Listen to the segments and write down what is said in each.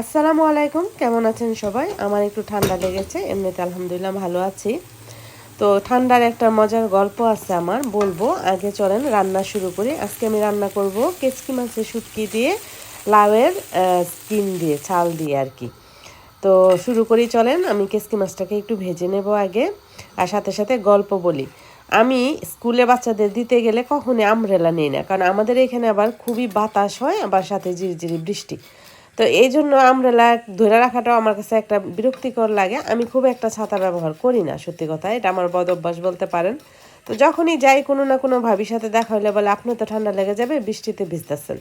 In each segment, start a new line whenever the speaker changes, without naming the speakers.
আসসালামু আলাইকুম, কেমন আছেন সবাই? আমার একটু ঠান্ডা লেগেছে, এমনিতে আলহামদুলিল্লাহ ভালো আছি। তো ঠান্ডার একটা মজার গল্প আছে আমার, বলব। আগে চলেন, রান্না শুরু করি। আজকে আমি রান্না করব কেচকি মাছের শুটকি দিয়ে, লাউয়ের স্কিন দিয়ে চাল দিয়ে আর কি। তো শুরু করি, চলেন। আমি কেচকি মাছটাকে একটু ভেজে নেব আগে, আর সাথে সাথে গল্প বলি। আমি স্কুলে বাচ্চাদের দিতে গেলে কখনই আমরেলা নেই না, কারণ আমাদের এখানে আবার খুবই বাতাস হয়, আবার সাথে ঝিরিঝিরি বৃষ্টি। তো এই জন্য আমরেলা ধরে রাখাটাও আমার কাছে একটা বিরক্তিকর লাগে। আমি খুব একটা ছাতা ব্যবহার করি না, সত্যি কথা। এটা আমার বদ অভ্যাস বলতে পারেন। তো যখনই যাই কোনো না কোনো ভাবির সাথে দেখা হলে বলে, আপনি তো ঠান্ডা লেগে যাবে, বৃষ্টিতে ভিজতেছেন।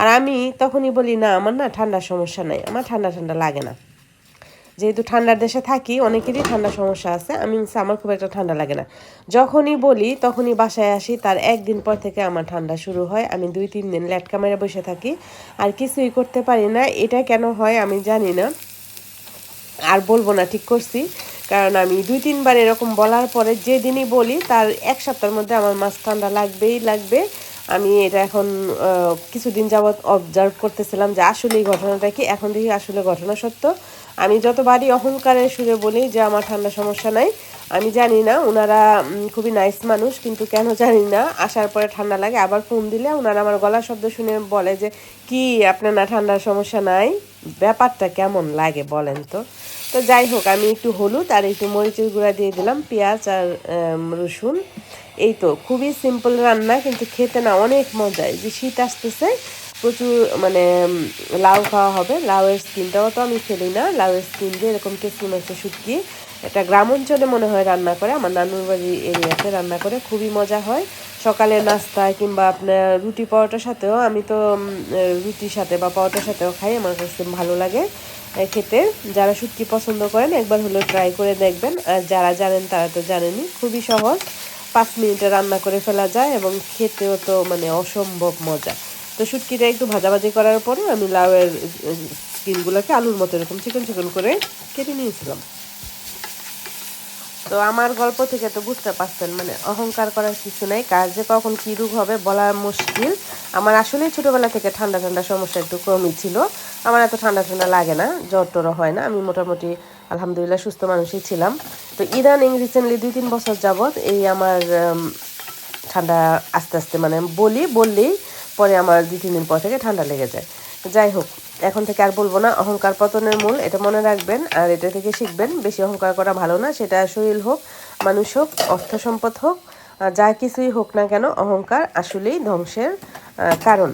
আর আমি তখনই বলি, না, আমার না ঠান্ডার সমস্যা নাই। আমার ঠান্ডা ঠান্ডা লাগে না। যেহেতু ঠান্ডার দেশে থাকি, অনেকেরই ঠান্ডা সমস্যা আছে। আমি আমার খুব একটা ঠান্ডা লাগে না। যখনই বলি, তখনই বাসায় আসি, তার একদিন পর থেকে আমার ঠান্ডা শুরু হয়। আমি দুই, তিন দিন ল্যাটকা মেরে বসে থাকি। আর কিছুই করতে পারি না। এটা কেন হয় আমি জানি না। আর বলব না, ঠিক করছি। কারণ আমি দুই তিনবার এরকম বলার পরে যেদিনই বলি, তার এক সপ্তাহের মধ্যে আমার মাছ ঠান্ডা লাগবেই লাগবে। আমি এটা এখন কিছুদিন যাবৎ অবজার্ভ করতেছিলাম যে আসলে এই ঘটনাটা কি, এখন দেখি আসলে ঘটনা সত্য। আমি যতবারই অহংকারের সুরে বলি যে আমার ঠান্ডা সমস্যা নাই, আমি জানি না ওনারা খুবই নাইস মানুষ, কিন্তু কেন জানি না, আসার পরে ঠান্ডা লাগে, আবার ফোন দিলে ওনারা আমার গলা শব্দ শুনে বলে যে, কি আপনার না ঠান্ডার সমস্যা নাই? ব্যাপারটা কেমন লাগে বলেন তো? তো যাই হোক, আমি একটু হলুদ আর একটু মরিচের গুঁড়া দিয়ে দিলাম, পেঁয়াজ আর রসুন। এই তো, খুবই সিম্পল রান্না, কিন্তু খেতে না অনেক মজায় যে শীত আসতেছে, প্রচুর মানে লাউ খাওয়া হবে। লাউয়ের স্কিনটাও তো আমি ফেলি না। লাউয়ের স্কিন দিয়ে এরকম কেসি মাছের শুটকি। এটা গ্রাম অঞ্চলে মনে হয় রান্না করে। আমার নানুর বাড়ি এরিয়াতে রান্না করে। খুবই মজা হয়। সকালে নাস্তায় কিংবা আপনার রুটি পরোটার সাথেও আমি তো রুটির সাথে বা পরোটার সাথেও খাই। আমার কাছে ভালো লাগে খেতে। যারা শুটকি পছন্দ করেন, একবার হলেও ট্রাই করে দেখবেন। আর যারা জানেন, তারা তো জানেনই। খুবই সহজ। পাঁচ মিনিটে রান্না করে ফেলা যায় এবং খেতেও তো মানে অসম্ভব মজা। তো শুটকিটা একটু ভাজাভাজি করার পরে আমি লাউয়ের স্কিনগুলোকে আলুর মতো এরকম চিকন চিকন করে কেটে নিয়েছিলাম। তো আমার গল্প থেকে তো বুঝতে পারছেন মানে অহংকার করার কিছু নাই যে কখন কী রূপ হবে বলা মুশকিল। আমার আসলে ছোটোবেলা থেকে ঠান্ডা ঠান্ডা সমস্যা একটু কমই ছিল। আমার এত ঠান্ডা ঠান্ডা লাগে না, জ্বর টরও হয় না, আমি মোটামুটি আলহামদুলিল্লাহ সুস্থ মানুষই ছিলাম। তো ইদানিং রিসেন্টলি দুই তিন বছর যাবৎ এই আমার ঠান্ডা আস্তে আস্তে মানে বলি বললেই পরে আমার দুই তিন দিন পর থেকে ঠান্ডা লেগে যায়। যাই হোক, এখন থেকে আর বলব না, অহংকার পতনের মূল, এটা মনে রাখবেন, আর এটা থেকে শিখবেন, বেশি অহংকার করা ভালো না, সেটা শরীর হোক, মানুষ হোক, অর্থ সম্পদ হোক যা কিছুই হোক না কেন, অহংকার আসলেই ধ্বংসের কারণ।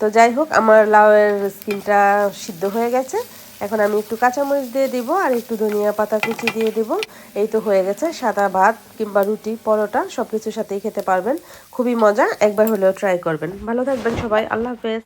তো যাই হোক, আমার লাউয়ের স্কিনটা সিদ্ধ হয়ে গেছে এখন আমি একটু কাঁচামরিচ দিয়ে দিব আর একটু ধনিয়া পাতা কুচি দিয়ে দিব। এই তো হয়ে গেছে, সাদা ভাত কিংবা রুটি, পরোটা সব কিছুর সাথেই খেতে পারবেন। খুবই মজা, একবার হলেও ট্রাই করবেন। ভালো থাকবেন সবাই, আল্লাহ হাফেজ।